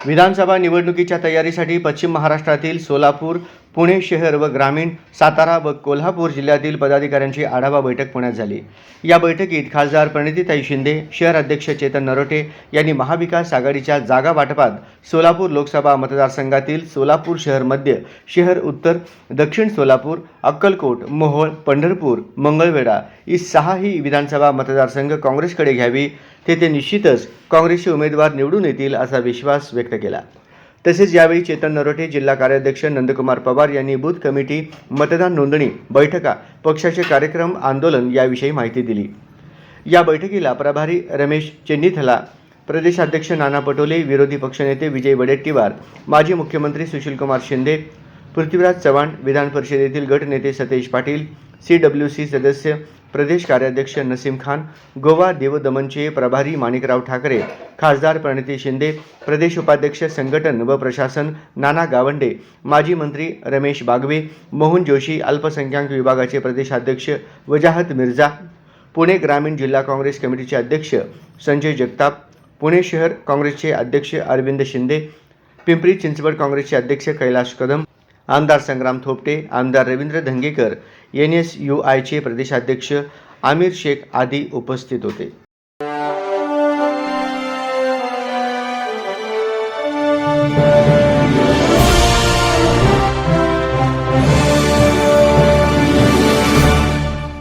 विधानसभा निवडणुकीच्या तयारीसाठी पश्चिम महाराष्ट्रातील सोलापूर पुणे शहर व ग्रामीण सातारा व कोल्हापूर जिल्ह्यातील पदाधिकाऱ्यांची आढावा बैठक पुण्यात झाली. या बैठकीत खासदार प्रणितीताई शिंदे शहर अध्यक्ष चेतन नरोटे यांनी महाविकास आघाडीच्या जागा वाटपात सोलापूर लोकसभा मतदारसंघातील सोलापूर शहर मध्य शहर उत्तर दक्षिण सोलापूर अक्कलकोट मोहोळ पंढरपूर मंगळवेढा ही सहाही विधानसभा मतदारसंघ काँग्रेसकडे घ्यावी तेथे निश्चितच काँग्रेसचे उमेदवार निवडून येतील असा विश्वास व्यक्त केला. तसेच यावेळी चेतन नरोटे जिल्हा कार्याध्यक्ष नंदकुमार पवार यांनी बूथ कमिटी मतदान नोंदणी बैठका पक्षाचे कार्यक्रम आंदोलन याविषयी माहिती दिली. या बैठकीला प्रभारी रमेश चेन्नीथला प्रदेशाध्यक्ष नाना पटोले विरोधी पक्षनेते विजय वडेट्टीवार माजी मुख्यमंत्री सुशीलकुमार शिंदे पृथ्वीराज चव्हाण विधान परिषदेतील गटनेते Satej Patil C W C सदस्य प्रदेश कार्याध्यक्ष नसीम खान गोवा देवदमनचे प्रभारी माणिकराव ठाकरे खासदार प्रणिती शिंदे प्रदेश उपाध्यक्ष संघटन व प्रशासन नाना गावंडे माजी मंत्री रमेश बागवे मोहन जोशी अल्पसंख्याक विभागाचे प्रदेशाध्यक्ष वजाहत मिर्झा पुणे ग्रामीण जिल्हा काँग्रेस कमिटीचे अध्यक्ष संजय जगताप पुणे शहर काँग्रेसचे अध्यक्ष अरविंद शिंदे पिंपरी चिंचवड काँग्रेसचे अध्यक्ष कैलाश कदम आमदार संग्राम थोपटे आमदार Ravindra Dhangekar N S U आयचे प्रदेशाध्यक्ष आमिर शेख आदी उपस्थित होते.